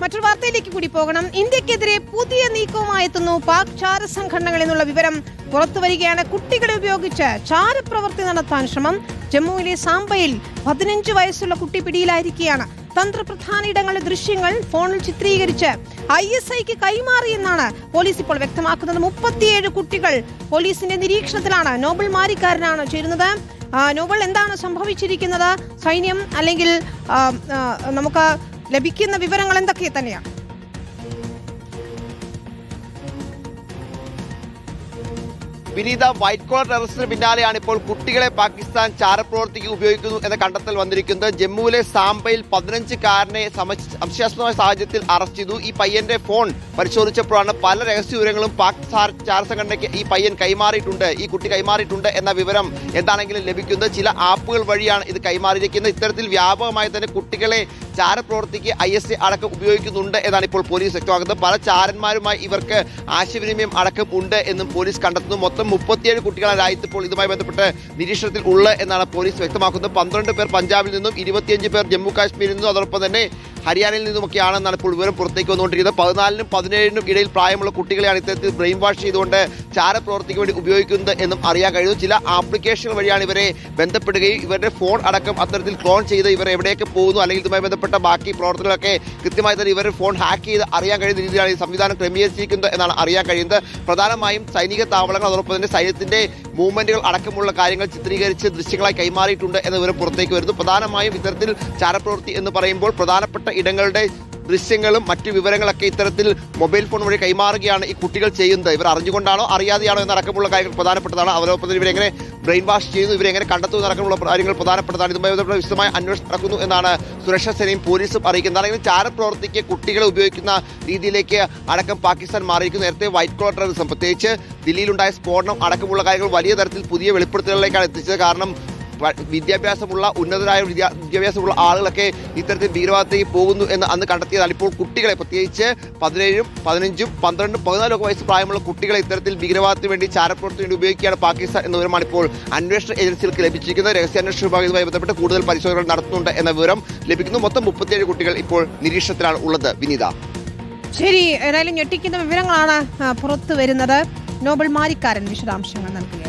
മറ്റൊരു വാർത്തയിലേക്ക് കൂടി പോകണം. ഇന്ത്യക്കെതിരെ പുതിയ നീക്കവുമായി എത്തുന്നു പാക് ചാര സംഘടനകൾ എന്നുള്ള വിവരം. പുറത്തു വരികയാണ് കുട്ടികളെ ഉപയോഗിച്ച് ചാരപ്രവൃത്തി നടത്താൻ ശ്രമം. ജമ്മുവിലെ സാംബയിൽ പതിനഞ്ച് വയസ്സുള്ള കുട്ടി പിടിയിലായിരിക്കുകയാണ്. തന്ത്രപ്രധാന ഇടങ്ങളിലെ ദൃശ്യങ്ങൾ ഫോണിൽ ചിത്രീകരിച്ച് ഐ എസ് ഐക്ക് കൈമാറിയെന്നാണ് പോലീസ് ഇപ്പോൾ വ്യക്തമാക്കുന്നത്. മുപ്പത്തിയേഴ് കുട്ടികൾ പോലീസിന്റെ നിരീക്ഷണത്തിലാണ് നോബൽ മാരിക്കാരനാണ് ചേരുന്നത്. നോബൽ എന്താണ് സംഭവിച്ചിരിക്കുന്നത്? സൈന്യം അല്ലെങ്കിൽ നമുക്ക് ലഭിക്കുന്ന വിവരങ്ങൾ എന്തൊക്കെ തന്നെയാണ് വിനീത വൈറ്റ് കോളർ ടെററിസ്റ്റിന് പിന്നാലെയാണ് ഇപ്പോൾ കുട്ടികളെ പാകിസ്ഥാൻ ചാരപ്രവർത്തിക്ക് ഉപയോഗിക്കുന്നു എന്ന കണ്ടെത്തൽ വന്നിരിക്കുന്നത്. ജമ്മുവിലെ സാംബയിൽ പതിനഞ്ചുകാരനെ സംശയാസ്പദമായ സാഹചര്യത്തിൽ അറസ്റ്റ് ചെയ്തു. ഈ പയ്യന്റെ ഫോൺ പരിശോധിച്ചപ്പോഴാണ് പല രഹസ്യ വിവരങ്ങളും പാക് ചാര സംഘടനയ്ക്ക് ഈ പയ്യൻ കൈമാറിയിട്ടുണ്ട് ഈ കുട്ടി കൈമാറിയിട്ടുണ്ട് എന്ന വിവരം എന്താണെങ്കിലും ലഭിക്കുന്നത്. ചില ആപ്പുകൾ വഴിയാണ് ഇത് കൈമാറിയിരിക്കുന്നത്. ഇത്തരത്തിൽ വ്യാപകമായി തന്നെ കുട്ടികളെ ചാരപ്രവർത്തിക്ക് ഐ എസ് അടക്കം ഉപയോഗിക്കുന്നുണ്ട് എന്നാണ് ഇപ്പോൾ പോലീസ് വ്യക്തമാക്കുന്നത്. പല ചാരന്മാരുമായി ഇവർക്ക് ആശയവിനിമയം അടക്കം ഉണ്ട് എന്നും പോലീസ് കണ്ടെത്തുന്നു. മൊത്തം മുപ്പത്തിയേഴ് കുട്ടികളാണ് രാജ്യത്ത് ഇപ്പോൾ ഇതുമായി ബന്ധപ്പെട്ട് നിരീക്ഷണത്തിൽ ഉള്ളത് എന്നാണ് പോലീസ് വ്യക്തമാക്കുന്നത്. പന്ത്രണ്ട് പേർ പഞ്ചാബിൽ നിന്നും ഇരുപത്തിയഞ്ച് പേർ ജമ്മു കാശ്മീരിൽ നിന്നും. അതോടൊപ്പം തന്നെ ഹരിയാനയിൽ നിന്നുമൊക്കെയാണെന്നാണ് ഇപ്പോൾ വിവരം പുറത്തേക്ക് വന്നുകൊണ്ടിരിക്കുന്നത്. പതിനാലിനും പതിനേഴിനും ഇടയിൽ പ്രായമുള്ള കുട്ടികളെയാണ് ഇത്തരത്തിൽ ബ്രെയിൻ വാഷ് ചെയ്തുകൊണ്ട് ചാരപ്രവർത്തിക്ക് വേണ്ടി ഉപയോഗിക്കുന്നത് എന്നും അറിയാൻ കഴിയുന്നു. ചില ആപ്ലിക്കേഷനുകൾ വഴിയാണ് ഇവരെ ബന്ധപ്പെടുകയും ഇവരുടെ ഫോൺ അടക്കം അത്തരത്തിൽ ക്ലോൺ ചെയ്ത് ഇവർ എവിടെയൊക്കെ പോകുന്നു അല്ലെങ്കിൽ ഇതുമായി ബന്ധപ്പെട്ട ബാക്കി പ്രവർത്തനങ്ങളൊക്കെ കൃത്യമായി തന്നെ ഇവരുടെ ഫോൺ ഹാക്ക് ചെയ്ത് അറിയാൻ കഴിയുന്ന രീതിയിലാണ് ഈ സംവിധാനം ക്രമീകരിച്ചിരിക്കുന്നത് എന്നാണ് അറിയാൻ കഴിയുന്നത്. പ്രധാനമായും സൈനിക താവളങ്ങൾ അതോടൊപ്പം തന്നെ സൈന്യത്തിന്റെ മൂവ്മെന്റുകൾ അടക്കമുള്ള കാര്യങ്ങൾ ചിത്രീകരിച്ച് ദൃശ്യങ്ങളായി കൈമാറിയിട്ടുണ്ട് എന്ന വിവരം പുറത്തേക്ക് വരുന്നു. പ്രധാനമായും ഇത്തരത്തിൽ ചാരപ്രവൃത്തി എന്ന് പറയുമ്പോൾ പ്രധാനപ്പെട്ട ഇടങ്ങളുടെ ദൃശ്യങ്ങളും മറ്റു വിവരങ്ങളൊക്കെ ഇത്തരത്തിൽ മൊബൈൽ ഫോൺ വഴി കൈമാറുകയാണ് ഈ കുട്ടികൾ ചെയ്യുന്നത്. ഇവർ അറിഞ്ഞുകൊണ്ടാണോ അറിയാതെയാണോ എന്നടക്കമുള്ള കാര്യങ്ങൾ പ്രധാനപ്പെട്ടതാണ്. അവലോകനത്തിൽ ഇവരെങ്ങനെ ബ്രെയിൻ വാഷ് ചെയ്യുന്നു ഇവരെങ്ങനെ കണ്ടെത്തുന്നു നടക്കുന്നുള്ള കാര്യങ്ങൾ പ്രധാനപ്പെട്ടതാണ്. ഇതുമായി ബന്ധപ്പെട്ട വിശദമായ അന്വേഷണം നടക്കുന്നു എന്നാണ് സുരക്ഷാ സേനയും പോലീസും അറിയിക്കുന്നത്. അല്ലെങ്കിൽ ചാരപ്രവർത്തിക്ക് കുട്ടികളെ ഉപയോഗിക്കുന്ന രീതിയിലേക്ക് അടക്കം പാകിസ്ഥാൻ മാറിയിരിക്കുന്നു. നേരത്തെ വൈറ്റ് കോളർ ടെററിസം പ്രത്യേകിച്ച് ദില്ലിയിലുണ്ടായ സ്ഫോടനം അടക്കമുള്ള കാര്യങ്ങൾ വലിയ തരത്തിൽ പുതിയ വെളിപ്പെടുത്തലുകളിലേക്കാണ് എത്തിച്ചത്. കാരണം വിദ്യാഭ്യാസമുള്ള ഉന്നതരായ വിദ്യാഭ്യാസമുള്ള ആളുകളൊക്കെ ഇത്തരത്തിൽ ഭീകരവാദത്തേക്ക് പോകുന്നു എന്ന് അന്ന് കണ്ടെത്തിയതാണ്. ഇപ്പോൾ കുട്ടികളെ പ്രത്യേകിച്ച് പതിനേഴും പതിനഞ്ചും പന്ത്രണ്ടും പതിനാലൊക്കെ വയസ്സ് പ്രായമുള്ള കുട്ടികളെ ഇത്തരത്തിൽ ഭീകരവാദത്തിന് വേണ്ടി ചാരപ്രവർത്തനത്തിന് വേണ്ടി ഉപയോഗിക്കുകയാണ് പാകിസ്ഥാൻ എന്ന വിവരമാണ് ഇപ്പോൾ അന്വേഷണ ഏജൻസികൾക്ക് ലഭിച്ചിരിക്കുന്നത്. രഹസ്യാന്വേഷണ വിഭാഗവുമായി ബന്ധപ്പെട്ട് കൂടുതൽ പരിശോധനകൾ നടത്തുന്നുണ്ട് എന്ന വിവരം ലഭിക്കുന്നു. മൊത്തം മുപ്പത്തിയേഴ് കുട്ടികൾ ഇപ്പോൾ നിരീക്ഷണത്തിലാണ് ഉള്ളത്. വിനീത. ശരി ഏതായാലും ഞെട്ടിക്കുന്ന വിവരങ്ങളാണ് പുറത്തു വരുന്നത്. നോബൽ മാരിക്കാരൻ വിശദാംശങ്ങൾ നൽകുക